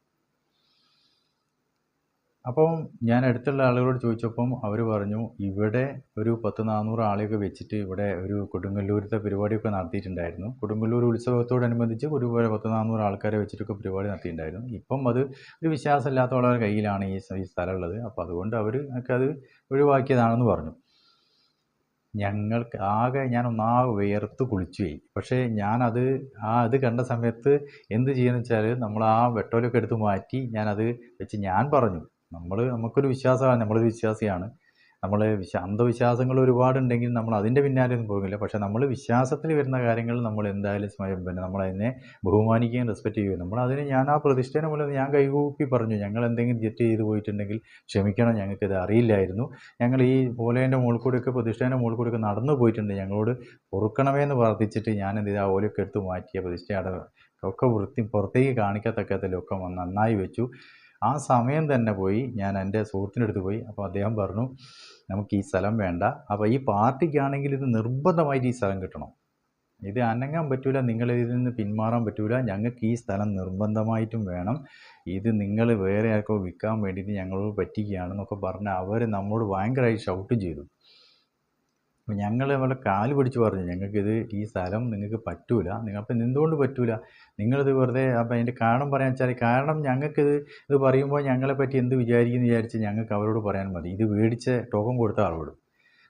അപ്പം ഞാൻ അടുത്തുള്ള ആളുകളോട് ചോദിച്ചപ്പം അവർ പറഞ്ഞു ഇവിടെ ഒരു പത്ത് നാനൂറ് ആളെയൊക്കെ വെച്ചിട്ട് ഇവിടെ ഒരു കൊടുങ്ങല്ലൂരത്തെ പരിപാടിയൊക്കെ നടത്തിയിട്ടുണ്ടായിരുന്നു. കൊടുങ്ങല്ലൂർ ഉത്സവത്തോടനുബന്ധിച്ച് ഒരു പത്ത് നാനൂറ് ആൾക്കാരെ വെച്ചിട്ടൊക്കെ പരിപാടി നടത്തിയിട്ടുണ്ടായിരുന്നു. ഇപ്പം അത് ഒരു വിശ്വാസമില്ലാത്തവരുടെ കയ്യിലാണ് ഈ ഈ സ്ഥലം ഉള്ളത് അപ്പോൾ അതുകൊണ്ട് അവർ ഒക്കെ അത് ഒഴിവാക്കിയതാണെന്ന് പറഞ്ഞു. ഞങ്ങൾക്ക് ആകെ ഞാൻ ഒന്നാകെ വിയർത്ത് കുളിച്ചു പോയി പക്ഷേ ഞാനത് ആ അത് കണ്ട സമയത്ത് എന്ത് ചെയ്യുമെന്ന് വെച്ചാൽ നമ്മൾ ആ വെട്ടോലൊക്കെ എടുത്ത് മാറ്റി ഞാനത് വെച്ച് ഞാൻ പറഞ്ഞു. നമ്മൾ നമുക്കൊരു വിശ്വാസമാണ് നമ്മളൊരു വിശ്വാസിയാണ്. നമ്മൾ വിശ്വ അന്ധവിശ്വാസങ്ങൾ ഒരുപാടുണ്ടെങ്കിൽ നമ്മൾ അതിന്റെ പിന്നാലെ ഒന്നും പോകില്ല പക്ഷേ നമ്മൾ വിശ്വാസത്തിൽ വരുന്ന കാര്യങ്ങൾ നമ്മൾ എന്തായാലും പിന്നെ നമ്മളതിനെ ബഹുമാനിക്കുകയും റെസ്പെക്റ്റ് ചെയ്യുകയും നമ്മൾ അതിന് ഞാൻ ആ പ്രതിഷ്ഠേനെ മൂലം ഞാൻ കൈകൂപ്പി പറഞ്ഞു ഞങ്ങൾ എന്തെങ്കിലും തെറ്റ് ചെയ്തു പോയിട്ടുണ്ടെങ്കിൽ ക്ഷമിക്കണം ഞങ്ങൾക്കിത് അറിയില്ലായിരുന്നു. ഞങ്ങൾ ഈ ഓലേന്റെ മുകളിൽ കൂടെയൊക്കെ പ്രതിഷ്ഠേന്റെ മുകളിൽ കൂടെയൊക്കെ നടന്നു പോയിട്ടുണ്ട്. ഞങ്ങളോട് പൊറുക്കണമേ എന്ന് പ്രാർത്ഥിച്ചിട്ട് ഞാൻ എന്ത് ചെയ്തു? ആ ഓലൊക്കെ എടുത്ത് മാറ്റിയ പ്രതിഷ്ഠയുടെ ഒക്കെ വൃത്തി പുറത്തേക്ക് കാണിക്കത്തക്കത്തിലൊക്കെ നന്നായി വെച്ചു. ആ സമയം തന്നെ പോയി ഞാൻ എന്റെ സുഹൃത്തിന്റെ അടുത്ത് പോയി. അപ്പോൾ അദ്ദേഹം പറഞ്ഞു നമുക്ക് ഈ സ്ഥലം വേണ്ട. അപ്പോൾ ഈ പാർട്ടിക്കാണെങ്കിൽ ഇത് നിർബന്ധമായിട്ട് ഈ സ്ഥലം കിട്ടണം. ഇത് അനങ്ങാൻ പറ്റൂല നിങ്ങൾ ഇതിൽ നിന്ന് പിന്മാറാൻ പറ്റൂല. ഞങ്ങൾക്ക് ഈ സ്ഥലം നിർബന്ധമായിട്ടും വേണം. ഇത് നിങ്ങൾ വേറെ ആർക്കോ വിൽക്കാൻ വേണ്ടിയിട്ട് ഞങ്ങളോട് പറ്റിക്കുകയാണെന്നൊക്കെ പറഞ്ഞ് അവർ നമ്മോട് ഭയങ്കരമായി ഷൗട്ടും ചെയ്തു. അപ്പോൾ ഞങ്ങൾ അവരുടെ കാൽ പിടിച്ച് പറഞ്ഞു ഞങ്ങൾക്കിത് ഈ സ്ഥലം നിങ്ങൾക്ക് പറ്റൂല. നിങ്ങൾ അപ്പം എന്തുകൊണ്ട് പറ്റൂല? നിങ്ങളിത് വെറുതെ അപ്പം അതിന്റെ കാരണം പറയാൻ വെച്ചാൽ കാരണം ഞങ്ങൾക്കിത് ഇത് പറയുമ്പോൾ ഞങ്ങളെ പറ്റി എന്ത് വിചാരിക്കുന്നു വിചാരിച്ച് ഞങ്ങൾക്ക് അവരോട് പറയാൻ മതി. ഇത് മേടിച്ച ടോക്കൺ കൊടുത്ത ആളോട്.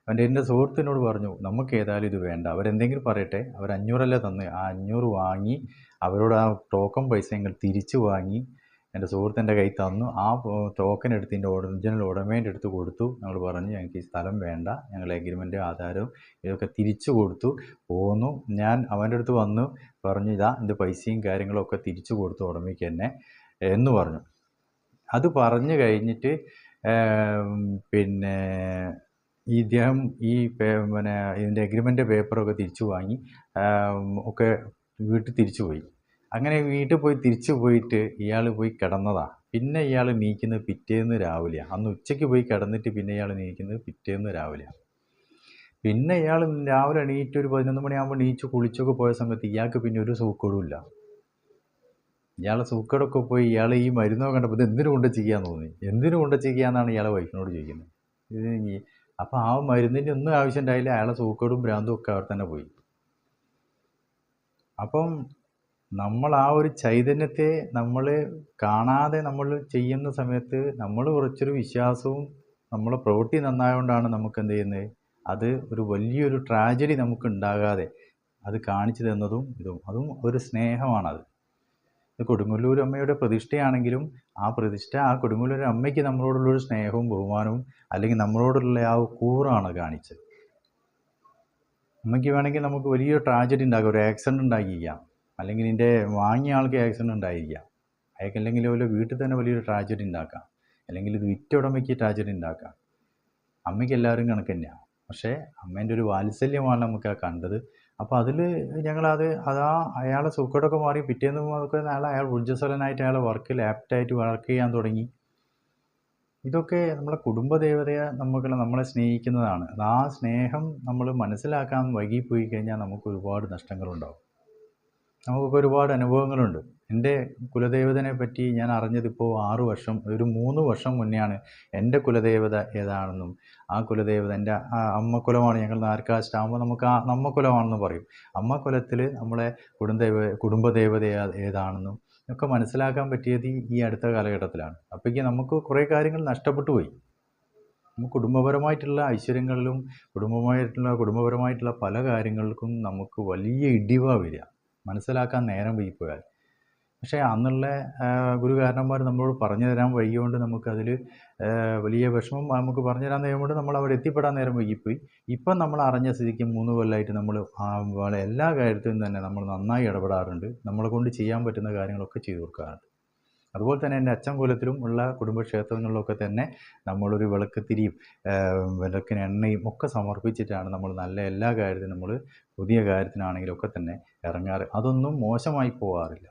അവന്റെ എന്റെ സുഹൃത്തിനോട് പറഞ്ഞു നമുക്ക് ഏതായാലും ഇത് വേണ്ട. അവരെന്തെങ്കിലും പറയട്ടെ. അവർ അഞ്ഞൂറല്ലേ തന്ന്. ആ അഞ്ഞൂറ് വാങ്ങി അവരോട് ആ ടോക്കൺ പൈസ ഞങ്ങൾ തിരിച്ചു വാങ്ങി എന്റെ സുഹൃത്തിന്റെ കയ്യിൽ തന്നു. ആ ടോക്കൺ എടുത്ത് ഇതിന്റെ ഒറിജിനൽ ഉടമേന്റെ അടുത്ത് കൊടുത്തു. ഞങ്ങൾ പറഞ്ഞു ഞങ്ങൾക്ക് ഈ സ്ഥലം വേണ്ട. ഞങ്ങൾ എഗ്രിമെന്റ് ആധാരവും ഇതൊക്കെ തിരിച്ചു കൊടുത്തു. പോന്നു. ഞാൻ അവന്റെ അടുത്ത് വന്നു. പറഞ്ഞു ഇതാ എന്റെ പൈസയും കാര്യങ്ങളും ഒക്കെ തിരിച്ചു കൊടുത്തു ഉടമയ്ക്ക് തന്നെ എന്ന് പറഞ്ഞു. അത് പറഞ്ഞു കഴിഞ്ഞിട്ട് പിന്നെ ഈ ഇദ്ദേഹം ഈ പിന്നെ ഇതിന്റെ എഗ്രിമെന്റ് പേപ്പറൊക്കെ തിരിച്ചു വാങ്ങി ഒക്കെ വീട്ടിൽ തിരിച്ചു പോയി. അങ്ങനെ വീട്ടിൽ പോയി തിരിച്ചു പോയിട്ട് ഇയാൾ പോയി കിടന്നതാണ് പിന്നെ ഇയാൾ നീക്കുന്നത് പിറ്റേന്ന് രാവിലെ അന്ന് ഉച്ചയ്ക്ക് പോയി കിടന്നിട്ട് പിന്നെ ഇയാൾ നീക്കുന്നത് പിറ്റേന്ന് രാവിലെ പിന്നെ ഇയാൾ രാവിലെ എണീറ്റ് ഒരു പതിനൊന്ന് മണിയാകുമ്പോൾ എണീച്ച് കുളിച്ചൊക്കെ പോയ സമയത്ത് ഇയാൾക്ക് പിന്നെ ഒരു സൂക്കേടും ഇല്ല. ഇയാളെ സൂക്കേടൊക്കെ പോയി ഇയാൾ ഈ മരുന്നൊക്കെ കണ്ടപ്പോൾ ഇത് എന്തിനു കൊണ്ട് ചെയ്യാൻ തോന്നി. എന്തിനു കൊണ്ട് ചെയ്യാന്നാണ് ഇയാളെ വൈഫിനോട് ചോദിക്കുന്നത് ഇത് അപ്പോൾ ആ മരുന്നിന്റെ ഒന്നും ആവശ്യം ഉണ്ടായില്ല. അയാളെ സൂക്കേടും ഭ്രാന്തും ഒക്കെ അവിടെ തന്നെ പോയി. അപ്പം നമ്മൾ ആ ഒരു ചൈതന്യത്തെ നമ്മൾ കാണാതെ നമ്മൾ ചെയ്യുന്ന സമയത്ത് നമ്മൾ കുറച്ചൊരു വിശ്വാസവും നമ്മളെ പ്രവൃത്തി നന്നായതുകൊണ്ടാണ് നമുക്ക് എന്ത് ചെയ്യുന്നത്? അത് ഒരു വലിയൊരു ട്രാജഡി നമുക്ക് ഉണ്ടാകാതെ അത് കാണിച്ചു തന്നതും ഇതും. അതും ഒരു സ്നേഹമാണത്. കൊടുങ്ങല്ലൂർ അമ്മയുടെ പ്രതിഷ്ഠയാണെങ്കിലും ആ പ്രതിഷ്ഠ ആ കൊടുങ്ങല്ലൂർ അമ്മയ്ക്ക് നമ്മളോടുള്ള ഒരു സ്നേഹവും ബഹുമാനവും അല്ലെങ്കിൽ നമ്മളോടുള്ള ആ കൂറാണ് കാണിച്ചത്. അമ്മയ്ക്ക് വേണമെങ്കിൽ നമുക്ക് വലിയൊരു ട്രാജഡി ഉണ്ടാകും ഒരു ആക്സിഡന്റ് ഉണ്ടാക്കിയിരിക്കാം അല്ലെങ്കിൽ ഇതിന്റെ വാങ്ങിയ ആൾക്ക് ആക്സിഡന്റ് ഉണ്ടായിരിക്കാം. അയാൾക്ക് അല്ലെങ്കിൽ വല്ല വീട്ടിൽ തന്നെ വലിയൊരു ട്രാജഡി ഉണ്ടാക്കാം. അല്ലെങ്കിൽ ഇത് വിറ്റ ഉടമയ്ക്ക് ട്രാജഡി ഉണ്ടാക്കാം. അമ്മയ്ക്ക് എല്ലാവരും കണക്ക് തന്നെയാണ് പക്ഷേ അമ്മേന്റെ ഒരു വാത്സല്യമാണ് നമുക്ക് ആ കണ്ടത്. അപ്പോൾ അതിൽ ഞങ്ങളത് അതാ അയാളെ സുഖമൊക്കെ മാറി പിറ്റേന്ന് ഒക്കെ അയാൾ അയാൾ ഊർജസ്വലനായിട്ട് അയാളെ വർക്കിൽ ആപ്റ്റായിട്ട് വർക്ക് ചെയ്യാൻ തുടങ്ങി. ഇതൊക്കെ നമ്മളെ കുടുംബദേവതയെ നമുക്ക് നമ്മളെ സ്നേഹിക്കുന്നതാണ്. ആ സ്നേഹം നമ്മൾ മനസ്സിലാക്കാൻ വൈകിപ്പോയി കഴിഞ്ഞാൽ നമുക്ക് ഒരുപാട് നഷ്ടങ്ങളുണ്ടാവും. നമുക്കൊക്കെ ഒരുപാട് അനുഭവങ്ങളുണ്ട്. എന്റെ കുലദേവതനെ പറ്റി ഞാൻ അറിഞ്ഞതിപ്പോൾ ആറു വർഷം ഒരു മൂന്ന് വർഷം മുന്നെയാണ് എന്റെ കുലദേവത ഏതാണെന്നും ആ കുലദേവത എന്റെ അമ്മക്കുലമാണ് ഞങ്ങൾ നാർക്കാസ്റ്റ് ആകുമ്പോൾ നമുക്ക് ആ നമ്മക്കുലമാണെന്ന് പറയും. അമ്മക്കുലത്തിൽ നമ്മളെ കുടുംബദേവ കുടുംബദേവത ഏതാണെന്നും ഒക്കെ മനസ്സിലാക്കാൻ പറ്റിയത് ഈ- അടുത്ത കാലഘട്ടത്തിലാണ്. അപ്പോഴേക്ക് നമുക്ക് കുറേ കാര്യങ്ങൾ നഷ്ടപ്പെട്ടു പോയി. കുടുംബപരമായിട്ടുള്ള ഐശ്വര്യങ്ങളിലും കുടുംബമായിട്ടുള്ള കുടുംബപരമായിട്ടുള്ള പല കാര്യങ്ങൾക്കും നമുക്ക് വലിയ ഇടിവാ വരിക. മനസ്സിലാക്കാൻ നേരം വൈകിപ്പോയാൽ. പക്ഷേ അന്നുള്ള ഗുരുകാരണന്മാർ നമ്മളോട് പറഞ്ഞു തരാൻ വൈകിയോണ്ട് നമുക്കതിൽ വലിയ വിഷമം നമുക്ക് പറഞ്ഞു തരാൻ നേരം കൊണ്ട് നമ്മൾ അവിടെ എത്തിപ്പെടാൻ നേരം വൈകിപ്പോയി. ഇപ്പം നമ്മൾ അറിഞ്ഞ സ്ഥിതിക്ക് മൂന്ന് കൊല്ലമായിട്ട് നമ്മൾ എല്ലാ കാര്യത്തിലും തന്നെ നമ്മൾ നന്നായി ഇടപെടാറുണ്ട്. നമ്മളെ കൊണ്ട് ചെയ്യാൻ പറ്റുന്ന കാര്യങ്ങളൊക്കെ ചെയ്തു കൊടുക്കാറുണ്ട്. അതുപോലെ തന്നെ എന്റെ അച്ഛൻ കുലത്തിലും ഉള്ള കുടുംബക്ഷേത്രങ്ങളിലൊക്കെ തന്നെ നമ്മളൊരു വിളക്കത്തിരിയും വിളക്കിന് എണ്ണയും ഒക്കെ സമർപ്പിച്ചിട്ടാണ് നമ്മൾ നല്ല എല്ലാ കാര്യത്തിനും നമ്മൾ പുതിയ കാര്യത്തിനാണെങ്കിലൊക്കെ തന്നെ ഇറങ്ങാറ്. അതൊന്നും മോശമായി പോവാറില്ല.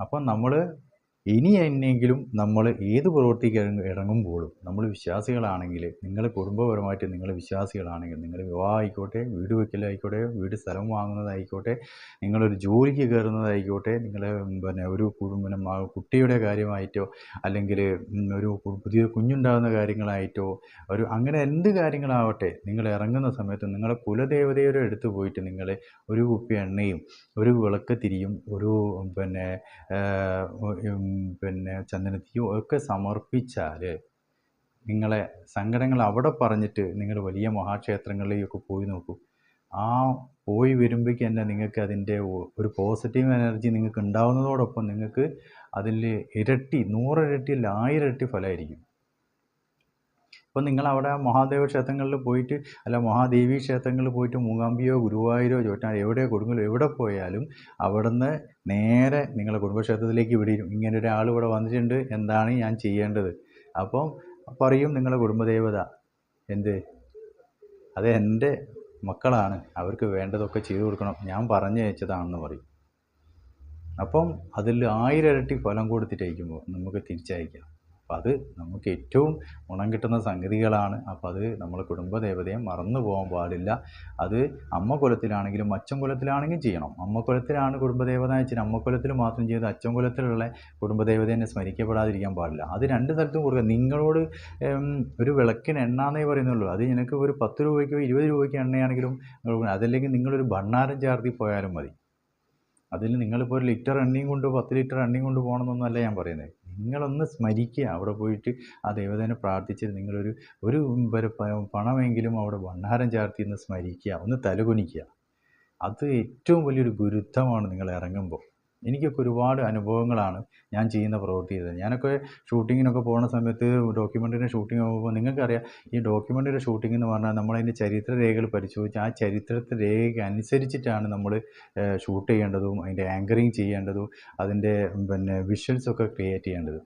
അപ്പം നമ്മൾ ഇനി എന്നെങ്കിലും നമ്മൾ ഏത് പ്രവൃത്തിക്ക് ഇറങ്ങ- ഇറങ്ങുമ്പോഴും നമ്മൾ വിശ്വാസികളാണെങ്കിൽ നിങ്ങൾ കുടുംബപരമായിട്ട് നിങ്ങൾ വിശ്വാസികളാണെങ്കിൽ നിങ്ങൾ വിവാഹം ആയിക്കോട്ടെ വീട് വെക്കലായിക്കോട്ടെ വീട് സ്ഥലം വാങ്ങുന്നതായിക്കോട്ടെ നിങ്ങളൊരു ജോലിക്ക് കയറുന്നതായിക്കോട്ടെ നിങ്ങൾ പിന്നെ ഒരു പിന്നെ കുട്ടിയുടെ കാര്യമായിട്ടോ അല്ലെങ്കിൽ ഒരു പുതിയ കുഞ്ഞുണ്ടാകുന്ന കാര്യങ്ങളായിട്ടോ ഒരു അങ്ങനെ എന്ത് കാര്യങ്ങളാവട്ടെ നിങ്ങൾ ഇറങ്ങുന്ന സമയത്ത് നിങ്ങളുടെ കുലദേവതയുടെ അടുത്ത് പോയിട്ട് നിങ്ങൾ ഒരു കുപ്പി എണ്ണയും ഒരു വിളക്ക് തിരിയും ഒരു പിന്നെ പിന്നെ ചന്ദനത്തിയോ ഒക്കെ സമർപ്പിച്ചാൽ നിങ്ങളെ സങ്കടങ്ങൾ അവിടെ പറഞ്ഞിട്ട് നിങ്ങൾ വലിയ മഹാക്ഷേത്രങ്ങളിലേക്കൊക്കെ പോയി നോക്കൂ. ആ പോയി വരുമ്പോഴേക്ക് തന്നെ നിങ്ങൾക്ക് അതിന്റെ ഒരു പോസിറ്റീവ് എനർജി നിങ്ങൾക്ക് ഉണ്ടാവുന്നതോടൊപ്പം നിങ്ങൾക്ക് അതിൽ ഇരട്ടി നൂറിരട്ടി അല്ല ആയിരം ഇരട്ടി ഫലമായിരിക്കും. ഇപ്പം നിങ്ങൾ അവിടെ മഹാദേവ ക്ഷേത്രങ്ങളിൽ പോയിട്ട് അല്ല മഹാദേവി ക്ഷേത്രങ്ങളിൽ പോയിട്ട് മൂകാംബിയോ ഗുരുവായൂരോ ചോറ്റാൻ എവിടെ കൊടുങ്ങലോ എവിടെ പോയാലും അവിടുന്ന് നേരെ നിങ്ങളെ കുടുംബക്ഷേത്രത്തിലേക്ക് വിടും ഇങ്ങനെ ഒരാൾ ഇവിടെ വന്നിട്ടുണ്ട് എന്താണ് ഞാൻ ചെയ്യേണ്ടത്? അപ്പം പറയും നിങ്ങളെ കുടുംബദേവത എന്ത്? അത് എന്റെ മക്കളാണ് അവർക്ക് വേണ്ടതൊക്കെ ചെയ്തു കൊടുക്കണം ഞാൻ പറഞ്ഞു അയച്ചതാണെന്ന് പറയും. അപ്പം അതിൽ ആയിരം ഇരട്ടി ഫലം കൊടുത്തിട്ടയക്കുമ്പോൾ നമുക്ക് തിരിച്ചയക്കാം. അപ്പം അത് നമുക്ക് ഏറ്റവും ഗുണം കിട്ടുന്ന സംഗതികളാണ്. അപ്പം അത് നമ്മൾ കുടുംബദേവതയെ മറന്നു പോകാൻ പാടില്ല. അത് അമ്മ കുലത്തിലാണെങ്കിലും അച്ഛൻ കുലത്തിലാണെങ്കിലും ചെയ്യണം. അമ്മ കുലത്തിലാണ് കുടുംബദേവത വെച്ചാൽ അമ്മ കുലത്തിൽ മാത്രം ചെയ്ത് അച്ഛൻ കുലത്തിലുള്ള കുടുംബദേവതയെ സ്മരിക്കപ്പെടാതിരിക്കാൻ പാടില്ല. അത് രണ്ട് സ്ഥലത്തും കൊടുക്കുക. നിങ്ങളോട് ഒരു വിളക്കിന് എണ്ണാന്നേ പറയുന്നുള്ളൂ. അത് നിനക്ക് ഒരു പത്ത് രൂപയ്ക്കോ ഇരുപത് രൂപയ്ക്കോ എണ്ണയാണെങ്കിലും അതല്ലെങ്കിൽ നിങ്ങളൊരു ഭണ്ണാരം ചാർത്തി പോയാലും മതി. അതിൽ നിങ്ങളിപ്പോൾ ഒരു ലിറ്റർ എണ്ണയും കൊണ്ട് പത്ത് ലിറ്റർ എണ്ണയും കൊണ്ട് പോകണമെന്നൊന്നല്ല ഞാൻ പറയുന്നത്. നിങ്ങളൊന്ന് സ്മരിക്കുക. അവിടെ പോയിട്ട് ആ ദൈവത്തിനെ പ്രാർത്ഥിച്ച് നിങ്ങളൊരു ഒരു ഒരു പണമെങ്കിലും അവിടെ ഭണ്ഡാരം ചാർത്തി ഒന്ന് സ്മരിക്കുക. ഒന്ന് തലകുനിക്കുക. അത് ഏറ്റവും വലിയൊരു ഗുരുത്വമാണ് നിങ്ങൾ ഇറങ്ങുമ്പോൾ. എനിക്കൊക്കെ ഒരുപാട് അനുഭവങ്ങളാണ് ഞാൻ ചെയ്യുന്ന പ്രവൃത്തി ചെയ്തത് ഞാനൊക്കെ ഷൂട്ടിങ്ങിനൊക്കെ പോകുന്ന സമയത്ത് ഡോക്യുമെന്ററിന്റെ ഷൂട്ടിംഗ് പോകുമ്പോൾ നിങ്ങൾക്കറിയാം ഈ ഡോക്യുമെന്ററിയുടെ ഷൂട്ടിംഗ് എന്ന് പറഞ്ഞാൽ നമ്മളതിന്റെ ചരിത്ര രേഖകൾ പരിശോധിച്ച് ആ ചരിത്രത്തെ രേഖ അനുസരിച്ചിട്ടാണ് നമ്മൾ ഷൂട്ട് ചെയ്യേണ്ടതും അതിന്റെ ആങ്കറിങ് ചെയ്യേണ്ടതും അതിന്റെ പിന്നെ വിഷ്വൽസൊക്കെ ക്രിയേറ്റ് ചെയ്യേണ്ടത്.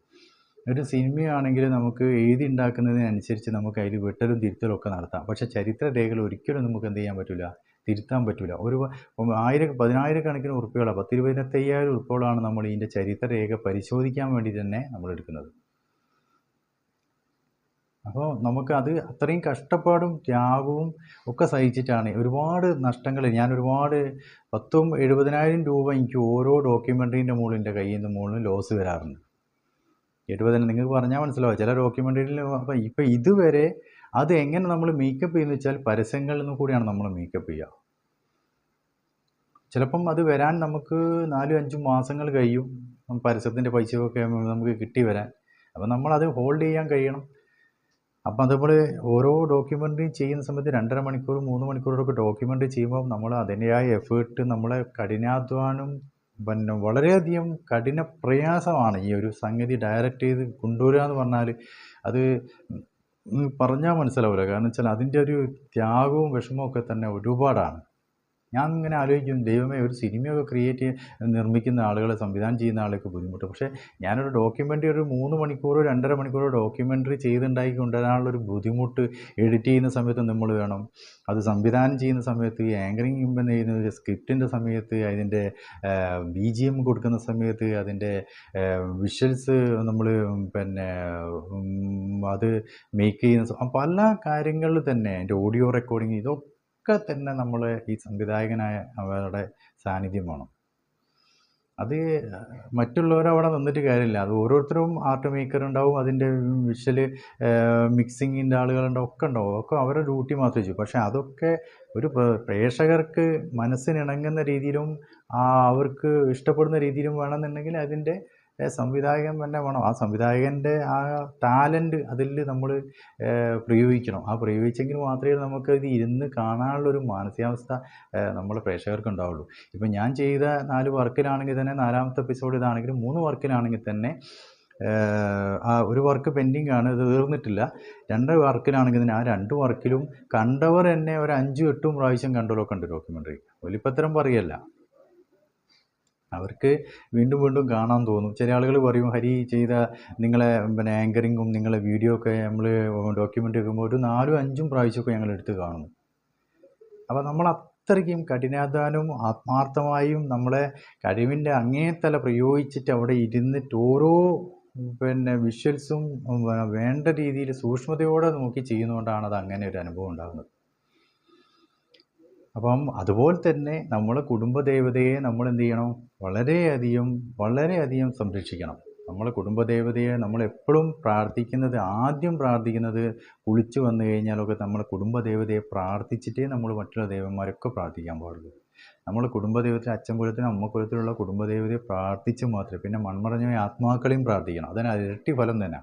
ഒരു സിനിമയാണെങ്കിൽ നമുക്ക് എഴുതി ഉണ്ടാക്കുന്നതിനനുസരിച്ച് നമുക്ക് അതിൽ വെട്ടലും തിരുത്തലും ഒക്കെ നടത്താം. പക്ഷേ ചരിത്ര രേഖകൾ ഒരിക്കലും നമുക്ക് എന്ത് ചെയ്യാൻ പറ്റില്ല തിരുത്താൻ പറ്റില്ല ഒരു ആയിര പതിനായിരക്കണക്കിന് ഉറുപ്പികളാണ് പത്തിരുപതിനത്തയ്യായിരം ഉറുപ്പുകളാണ് നമ്മൾ ഇതിന്റെ ചരിത്ര രേഖ പരിശോധിക്കാൻ വേണ്ടി തന്നെ നമ്മൾ എടുക്കുന്നത് അപ്പോൾ നമുക്ക് അത് അത്രയും കഷ്ടപ്പാടും ത്യാഗവും ഒക്കെ സഹിച്ചിട്ടാണ് ഒരുപാട് നഷ്ടങ്ങൾ ഞാൻ ഒരുപാട് പത്തും എഴുപതിനായിരം രൂപ എനിക്ക് ഓരോ ഡോക്യുമെന്ററീന്റെ മുകളിൽ എന്റെ കയ്യിൽ നിന്ന് മുകളിൽ ലോസ് വരാറുണ്ട്. എഴുപതിന് നിങ്ങൾക്ക് പറഞ്ഞാൽ മനസ്സിലാവും ചില ഡോക്യുമെന്ററിയിൽ അപ്പോൾ ഇപ്പം ഇതുവരെ അത് എങ്ങനെ നമ്മൾ മേക്കപ്പ് ചെയ്യുന്നത് വെച്ചാൽ പരസ്യങ്ങളിൽ നിന്ന് കൂടിയാണ് നമ്മൾ മേക്കപ്പ് ചെയ്യുക. ചിലപ്പം അത് വരാൻ നമുക്ക് നാലും അഞ്ചും മാസങ്ങൾ കഴിയും. പരസ്യത്തിന്റെ പൈസയൊക്കെ നമുക്ക് കിട്ടി വരാൻ. അപ്പോൾ നമ്മളത് ഹോൾഡ് ചെയ്യാൻ കഴിയണം. അപ്പം അതേപോലെ ഓരോ ഡോക്യുമെന്ററി ചെയ്യുന്ന സമയത്ത് രണ്ടര മണിക്കൂർ മൂന്ന് മണിക്കൂറൊക്കെ ഡോക്യുമെന്ററി ചെയ്യുമ്പോൾ നമ്മൾ അതിന്റെയായ എഫേർട്ട് നമ്മളെ കഠിനാധ്വാനം പിന്നെ വളരെയധികം കഠിന പ്രയാസമാണ് ഈ ഒരു സംഗതി ഡയറക്റ്റ് ചെയ്ത് കൊണ്ടുവരിക എന്ന് പറഞ്ഞാൽ അത് പറഞ്ഞാൽ മനസ്സിലാവില്ല കാരണം വെച്ചാൽ അതിന്റെ ഒരു ത്യാഗവും വിഷമവും ഒക്കെ തന്നെ ഒരുപാടാണ്. ഞാൻ ഇങ്ങനെ ആലോചിക്കും ദൈവമേ ഒരു സിനിമയൊക്കെ ക്രിയേറ്റ് നിർമ്മിക്കുന്ന ആളുകളെ സംവിധാനം ചെയ്യുന്ന ആളുകൾക്ക് ബുദ്ധിമുട്ട്. പക്ഷേ ഞാനൊരു ഡോക്യുമെന്ററി ഒരു മൂന്ന് മണിക്കൂറോ രണ്ടര മണിക്കൂറോ ഡോക്യുമെന്ററി ചെയ്തുണ്ടാക്കി കൊണ്ടുവരാനുള്ളൊരു ബുദ്ധിമുട്ട് എഡിറ്റ് ചെയ്യുന്ന സമയത്ത് നമ്മൾ വേണം. അത് സംവിധാനം ചെയ്യുന്ന സമയത്ത് ആങ്കറിങ് പിന്നെ ചെയ്യുന്ന സ്ക്രിപ്റ്റിന്റെ സമയത്ത് അതിന്റെ ബി ജി എം കൊടുക്കുന്ന സമയത്ത് അതിന്റെ വിഷ്വൽസ് നമ്മൾ പിന്നെ അത് മേക്ക് ചെയ്യുന്ന പല കാര്യങ്ങളിൽ തന്നെ അതിന്റെ ഓഡിയോ റെക്കോർഡിങ് ഇതൊക്കെ ഒക്കെ തന്നെ നമ്മൾ ഈ സംവിധായകനായ അവരുടെ സാന്നിധ്യം വേണം. അത് മറ്റുള്ളവരവിടെ നിന്നിട്ട് കാര്യമില്ല. അത് ഓരോരുത്തരും ആർട്ട് മേക്കർ ഉണ്ടാവും അതിന്റെ വിഷ്വൽ മിക്സിങ്ങിന്റെ ആളുകളുണ്ടാവും ഒക്കെ ഉണ്ടാവും. ഒക്കെ അവരുടെ ഡ്യൂട്ടി മാത്രമേ ചെയ്യൂ. പക്ഷേ അതൊക്കെ ഒരു പ്രേക്ഷകർക്ക് മനസ്സിനിണങ്ങുന്ന രീതിയിലും അവർക്ക് ഇഷ്ടപ്പെടുന്ന രീതിയിലും വേണമെന്നുണ്ടെങ്കിൽ അതിന്റെ സംവിധായകൻ തന്നെ വേണം. ആ സംവിധായകന്റെ ആ ടാലന്റ് അതിൽ നമ്മൾ പ്രയോഗിക്കണം. ആ പ്രയോഗിച്ചെങ്കിൽ മാത്രമേ നമുക്ക് ഇത് ഇരുന്ന് കാണാനുള്ളൊരു മാനസികാവസ്ഥ നമ്മളെ പ്രേക്ഷകർക്ക് ഉണ്ടാവുള്ളൂ ഇപ്പം ഞാൻ ചെയ്ത നാല് വർക്കിലാണെങ്കിൽ തന്നെ നാലാമത്തെ എപ്പിസോഡ് ഇതാണെങ്കിലും മൂന്ന് വർക്കിലാണെങ്കിൽ തന്നെ ആ ഒരു വർക്ക് പെൻഡിങ് ആണ്. ഇത് തീർന്നിട്ടില്ല. രണ്ട് വർക്കിലാണെങ്കിൽ ആ രണ്ട് വർക്കിലും കണ്ടവർ എന്നെ ഒരു അഞ്ചും എട്ടും പ്രാവശ്യം കണ്ടല്ലോ കണ്ടു ഡോക്യുമെന്ററി വലിപ്പത്തരം പറയല്ല. അവർക്ക് വീണ്ടും വീണ്ടും കാണാൻ തോന്നും. ചില ആളുകൾ പറയും ഹരി ചെയ്ത നിങ്ങളെ പിന്നെ ആങ്കറിങ്ങും നിങ്ങളെ വീഡിയോ ഒക്കെ നമ്മൾ ഡോക്യുമെന്റ് വെക്കുമ്പോൾ ഒരു നാലും അഞ്ചും പ്രാവശ്യമൊക്കെ ഞങ്ങൾ എടുത്ത് കാണുന്നു. അപ്പോൾ നമ്മൾ അത്രയ്ക്കും കഠിനാധ്വാനവും ആത്മാർത്ഥമായും നമ്മളെ കഴിവിന്റെ അങ്ങേത്തല പ്രയോഗിച്ചിട്ട് അവിടെ ഇരുന്നിട്ട് ഓരോ പിന്നെ വിഷ്വൽസും വേണ്ട രീതിയിൽ സൂക്ഷ്മതയോടെ നോക്കി ചെയ്യുന്നതുകൊണ്ടാണ് അത് അങ്ങനെ ഒരു അനുഭവം ഉണ്ടാകുന്നത്. അപ്പം അതുപോലെ തന്നെ നമ്മളെ കുടുംബദേവതയെ നമ്മൾ എന്ത് ചെയ്യണം വളരെയധികം വളരെയധികം സംരക്ഷിക്കണം. നമ്മളെ കുടുംബദേവതയെ നമ്മൾ എപ്പോഴും പ്രാർത്ഥിക്കുന്നത് ആദ്യം പ്രാർത്ഥിക്കുന്നത് കുളിച്ചു വന്നു കഴിഞ്ഞാലൊക്കെ നമ്മളെ കുടുംബദേവതയെ പ്രാർത്ഥിച്ചിട്ടേ നമ്മൾ മറ്റുള്ള ദേവന്മാരൊക്കെ പ്രാർത്ഥിക്കാൻ പാടുള്ളൂ. നമ്മൾ കുടുംബദൈവത്തിന് അച്ഛൻകുലത്തിനും അമ്മക്കുലത്തിലുള്ള കുടുംബദേവതയെ പ്രാർത്ഥിച്ച് മാത്രമേ പിന്നെ മൺമറഞ്ഞ ആത്മാക്കളെയും പ്രാർത്ഥിക്കണം. അതിന് ഇരട്ടി ഫലം തന്നെ.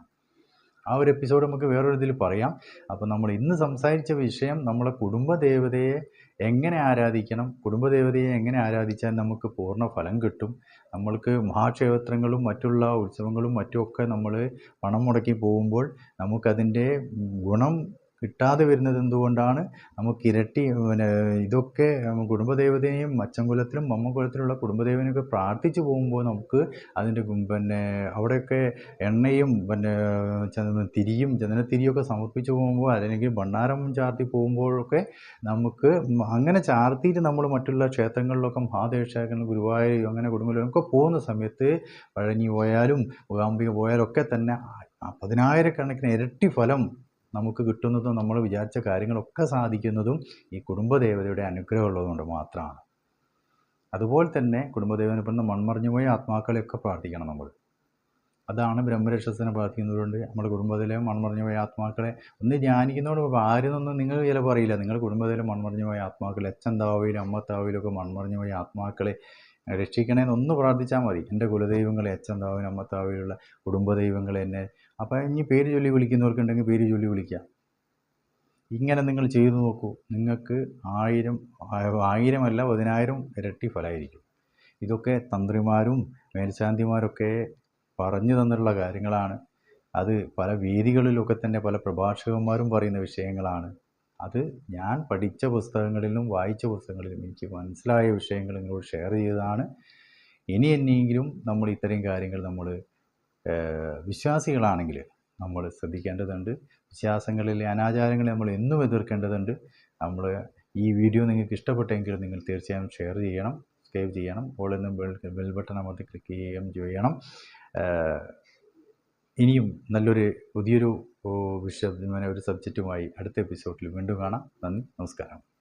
ആ ഒരു എപ്പിസോഡ് നമുക്ക് വേറൊരു ഇതിൽ പറയാം. അപ്പോൾ നമ്മൾ ഇന്ന് സംസാരിച്ച വിഷയം നമ്മളെ കുടുംബദേവതയെ എങ്ങനെ ആരാധിക്കണം കുടുംബദേവതയെ എങ്ങനെ ആരാധിച്ചാൽ നമുക്ക് പൂർണ ഫലം കിട്ടും നമ്മൾക്ക് മഹാക്ഷേത്രങ്ങളും മറ്റുള്ള ഉത്സവങ്ങളും മറ്റുമൊക്കെ നമ്മൾ പണം മുടക്കി പോകുമ്പോൾ നമുക്കതിന്റെ ഗുണം കിട്ടാതെ വരുന്നത് എന്തുകൊണ്ടാണ്? നമുക്ക് ഇരട്ടി പിന്നെ ഇതൊക്കെ കുടുംബദേവതയെയും അച്ചൻകുലത്തിലും അമ്മക്കുലത്തിലുള്ള കുടുംബദേവനെയൊക്കെ പ്രാർത്ഥിച്ചു പോകുമ്പോൾ നമുക്ക് അതിന്റെ പിന്നെ അവിടെയൊക്കെ എണ്ണയും പിന്നെ തിരിയും ചന്ദനത്തിരിയൊക്കെ സമർപ്പിച്ചു പോകുമ്പോൾ അല്ലെങ്കിൽ ഭണ്ണാരം ചാർത്തി പോകുമ്പോഴൊക്കെ നമുക്ക് അങ്ങനെ ചാർത്തിയിട്ട് നമ്മൾ മറ്റുള്ള ക്ഷേത്രങ്ങളിലൊക്കെ മഹാദേവക്ഷേത്രങ്ങൾ ഗുരുവായൂർ അങ്ങനെ കുടുംബത്തിലൊക്കെ പോകുന്ന സമയത്ത് പഴഞ്ഞി പോയാലും മൂകാംബിക പോയാലും ഒക്കെ തന്നെ പതിനായിരക്കണക്കിന് ഇരട്ടി ഫലം നമുക്ക് കിട്ടുന്നതും നമ്മൾ വിചാരിച്ച കാര്യങ്ങളൊക്കെ സാധിക്കുന്നതും ഈ കുടുംബദേവതയുടെ അനുഗ്രഹം ഉള്ളതുകൊണ്ട് മാത്രമാണ്. അതുപോലെ തന്നെ കുടുംബദേവനെ മൺമറിഞ്ഞു പോയ ആത്മാക്കളെയൊക്കെ പ്രാർത്ഥിക്കണം നമ്മൾ. അതാണ് ബ്രഹ്മരക്ഷസിനെ പ്രാർത്ഥിക്കുന്നതുകൊണ്ട് നമ്മുടെ കുടുംബത്തിലെ മൺമറിഞ്ഞു പോയ ആത്മാക്കളെ ഒന്ന് ധ്യാനിക്കുന്നതോട് ആരെന്നൊന്നും നിങ്ങൾ ചിലപ്പോൾ അറിയില്ല. നിങ്ങൾ കുടുംബത്തിലെ മൺമറിഞ്ഞു പോയ ആത്മാക്കളെ അച്ഛൻ താവയിലും അമ്മ താവയിലും ഒക്കെ മൺമറിഞ്ഞു പോയ ആത്മാക്കളെ രക്ഷിക്കണേന്ന് ഒന്ന് പ്രാർത്ഥിച്ചാൽ മതി. എന്റെ കുലദൈവങ്ങളെ അച്ഛൻ താവിനും അമ്മ താവിലുള്ള കുടുംബദൈവങ്ങളെ എന്നെ അപ്പോൾ ഇനി പേര് ചൊല്ലി വിളിക്കുന്നവർക്കുണ്ടെങ്കിൽ പേര് ചൊല്ലി വിളിക്കാം. ഇങ്ങനെ നിങ്ങൾ ചെയ്തു നോക്കൂ. നിങ്ങൾക്ക് ആയിരം ആയിരമല്ല പതിനായിരം ഇരട്ടി ഫലമായിരിക്കും ഇതൊക്കെ തന്ത്രിമാരും മേൽശാന്തിമാരൊക്കെ പറഞ്ഞു തന്നിട്ടുള്ള കാര്യങ്ങളാണ്. അത് പല വേദികളിലൊക്കെ തന്നെ പല പ്രഭാഷകന്മാരും പറയുന്ന വിഷയങ്ങളാണ്. അത് ഞാൻ പഠിച്ച പുസ്തകങ്ങളിലും വായിച്ച പുസ്തകങ്ങളിലും എനിക്ക് മനസ്സിലായ വിഷയങ്ങൾ നിങ്ങളോട് ഷെയർ ചെയ്തതാണ്. ഇനി എന്നെങ്കിലും നമ്മൾ ഇത്തരം കാര്യങ്ങൾ നമ്മൾ വിശ്വാസികളാണെങ്കിൽ നമ്മൾ ശ്രദ്ധിക്കേണ്ടതുണ്ട്. വിശ്വാസങ്ങളിലെ അനാചാരങ്ങളെ നമ്മൾ എന്നും എതിർക്കേണ്ടതുണ്ട്. നമ്മൾ ഈ വീഡിയോ നിങ്ങൾക്ക് ഇഷ്ടപ്പെട്ടെങ്കിൽ നിങ്ങൾ തീർച്ചയായും ഷെയർ ചെയ്യണം സബ്സ്ക്രൈബ് ചെയ്യണം ഓൾ എന്നും ബെൽ ബട്ടൺ അമർത്തി ക്ലിക്ക് ചെയ്യുകയും ചെയ്യണം. ഇനിയും നല്ലൊരു പുതിയൊരു വിഷയ ഒരു സബ്ജക്റ്റുമായി അടുത്ത എപ്പിസോഡിൽ വീണ്ടും കാണാം. നന്ദി നമസ്കാരം.